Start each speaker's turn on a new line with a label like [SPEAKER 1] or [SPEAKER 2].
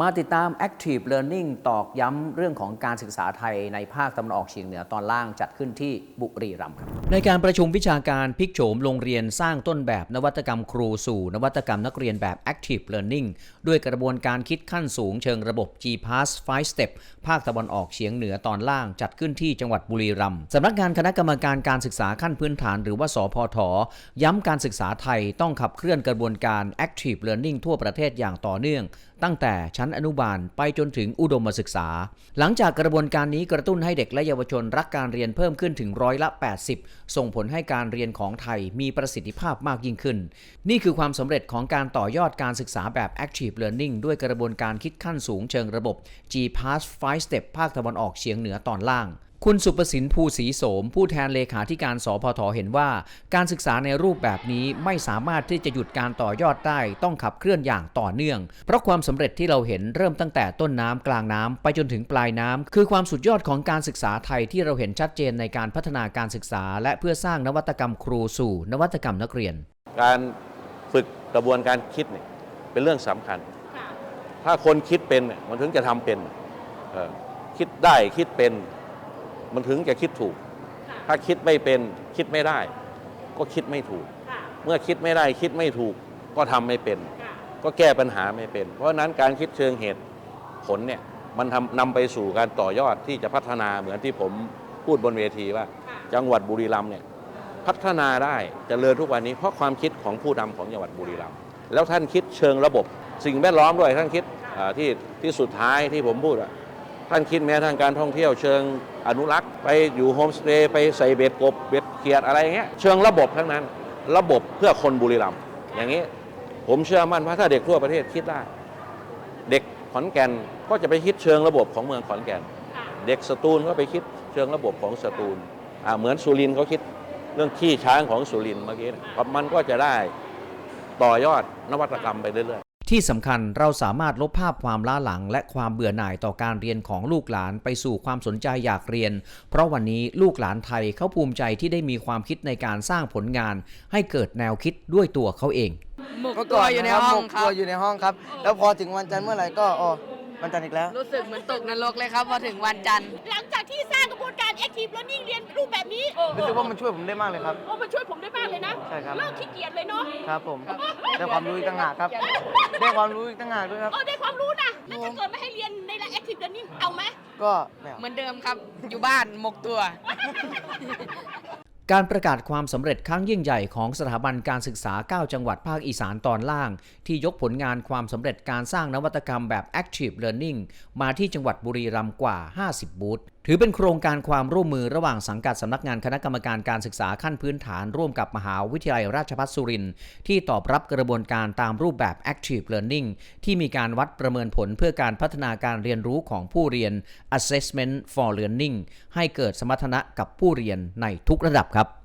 [SPEAKER 1] มาติดตาม Active Learning ตอกย้ำเรื่องของการศึกษาไทยในภาคตะวันออกเฉียงเหนือตอนล่างจัดขึ้นที่บุรีรัมย์ครับ ในการประชุมวิชาการพิกโฉมโรงเรียนสร้างต้นแบบนวัตกรรมครูสู่ นวัตกรรมนักเรียนแบบ Active Learning ด้วยกระบวนการคิดขั้นสูงเชิงระบบ G-Pass 5 Step ภาคตะวันออกเฉียงเหนือตอนล่างจัดขึ้นที่จังหวัดบุรีรัมย์สำนักงานคณะกรรมการการศึกษาขั้นพื้นฐาน หรือว่าสพทย้ำการศึกษาไทยต้องขับเคลื่อนกระบวนการ Active Learning ทั่วประเทศอย่างต่อเนื่อง ตั้งแต่ชั้นอนุบาลไปจนถึงอุดมศึกษา หลังจากกระบวนการนี้กระตุ้นให้เด็กและเยาวชนรักการเรียนเพิ่มขึ้นถึงร้อยละ 80 ส่งผลให้การเรียนของไทยมีประสิทธิภาพมากยิ่งขึ้น นี่คือความสำเร็จของการต่อยอดการศึกษาแบบ Active Learning ด้วยกระบวนการคิดขั้นสูงเชิงระบบ G-Pass 5 Step ภาคตะวันออกเฉียงเหนือตอนล่าง คุณสุประสินภูศรีโสม ผู้แทนเลขาธิการสพทเห็นว่า การศึกษาในรูปแบบนี้ไม่สามารถที่จะหยุดการต่อยอดได้ต้องขับเคลื่อนอย่างต่อเนื่อง เพราะความสำเร็จที่เราเห็นเริ่มตั้งแต่ต้นน้ำกลางน้ำไปจนถึงปลายน้ำคือความสุดยอดของการศึกษาไทยที่เราเห็นชัดเจนในการพัฒนาการศึกษา และเพื่อสร้างนวัตกรรมครูสู่ นวัตกรรมนักเรียน
[SPEAKER 2] การฝึกกระบวนการคิดเนี่ยเป็นเรื่องสำคัญ ถ้าคนคิดเป็นมันถึงจะทำเป็นคิดได้คิดเป็น มันถึงจะคิดถูก
[SPEAKER 3] ค่ะ
[SPEAKER 2] ถ้าคิดไม่เป็นคิดไม่ได้ ก็คิดไม่ถูก
[SPEAKER 3] ค่ะ
[SPEAKER 2] เมื่อคิดไม่ได้คิดไม่ถูกก็ทำไม่เป็น
[SPEAKER 3] ค่ะ
[SPEAKER 2] ก็แก้ปัญหาไม่เป็น เพราะฉะนั้นการคิดเชิงเหตุผลเนี่ยมันทำนำไปสู่การต่อยอดที่จะพัฒนาเหมือนที่ผมพูดบนเวทีว่า
[SPEAKER 3] ค่ะ
[SPEAKER 2] จังหวัดบุรีรัมย์เนี่ยพัฒนาได้เจริญทุกวันนี้เพราะความคิดของผู้นำของจังหวัดบุรีรัมย์แล้วท่านคิดเชิงระบบ สิ่งแวดล้อมด้วยท่านคิดอ่าที่ที่สุดท้ายที่ผมพูดอะ ท่านคิดแม้ทางการท่องเที่ยวเชิงอนุรักษ์ ไปอยู่โฮมสเตย์ไปใส่เบ็ดกบเบ็ดเขียดอะไรอย่างเงี้ยเชิงระบบทั้งนั้น ระบบเพื่อคนบุรีรัมย์อย่างนี้ผมเชื่อมั่นว่าถ้าเด็กทั่วประเทศคิดได้ เด็กขอนแก่นก็จะไปคิดเชิงระบบของเมืองขอนแก่น เด็กสตูลก็ไปคิดเชิงระบบของสตูลอ่าเหมือนสุรินทร์เขาคิดเรื่องขี้ช้างของสุรินทร์เมื่อกี้นะมันก็จะได้ต่อยอดนวัตกรรมไปเรื่อย
[SPEAKER 1] ที่สำคัญเราสามารถลบภาพความล้าหลัง และความเบื่อหน่ายต่อการเรียนของลูกหลานไปสู่ความสนใจอยากเรียน เพราะวันนี้ลูกหลานไทยเขาภูมิใจที่ได้มีความคิดในการสร้างผลงาน ให้เกิดแนวคิดด้วยตัวเขาเอง
[SPEAKER 4] หมก
[SPEAKER 5] เมื่อ
[SPEAKER 4] ตั
[SPEAKER 5] ก่
[SPEAKER 4] ว
[SPEAKER 5] อน
[SPEAKER 4] อยู่ใน
[SPEAKER 5] นะครับ
[SPEAKER 4] ห้อ
[SPEAKER 5] ห
[SPEAKER 4] ง
[SPEAKER 5] มก
[SPEAKER 4] ครั
[SPEAKER 5] ตัว
[SPEAKER 4] บ
[SPEAKER 5] อยู่ในห้องครับ แล้วพอถึงวันจันทร์เมื่อไหร่ก็อ๋อวันจันทร์อีกแล้ว
[SPEAKER 4] รู้สึกเหมือนตกนรกเลยครับพอถึงวันจันทร์
[SPEAKER 3] หลังจากที่สร้างกระบวนการ Active Learning เรียนรูปแบบนี้
[SPEAKER 5] รู้สึกว่ามันช่วยผมได้มากเลยครับ
[SPEAKER 3] โอ้มันช่วยผมได้มากเลยนะ
[SPEAKER 5] ใช่ ครับ
[SPEAKER 3] เลิกขี้เกียจเลยเนาะ
[SPEAKER 5] ครับผมได้ความรู้อีกต่างหากครับ ได้ความรู้อีกต่างหากด้วยครับ
[SPEAKER 3] เออได้ความรู้นะแล้วถ้าเกิดไม่ให้เรียนใน Active Learning เอาไหม
[SPEAKER 5] ก็ไม่เอา
[SPEAKER 4] เหมือนเดิมครับ อยู่บ้านหมกตัว
[SPEAKER 1] การประกาศความสำเร็จครั้งยิ่งใหญ่ของสถาบันการศึกษา 9 จังหวัดภาคอีสานตอนล่าง ที่ยกผลงานความสำเร็จการสร้างนวัตกรรมแบบ Active Learning มาที่จังหวัดบุรีรัมย์กว่า 50 บูธ ถือเป็นโครงการความร่วมมือระหว่างสังกัดสำนักงานคณะกรรมการการศึกษาขั้นพื้นฐานร่วมกับมหาวิทยาลัยราชภัฏสุรินทร์ที่ตอบรับกระบวนการตามรูปแบบ Active Learning ที่มีการวัดประเมินผลเพื่อการพัฒนาการเรียนรู้ของผู้เรียน Assessment for Learning ให้เกิดสมรรถนะกับผู้เรียนในทุกระดับครับ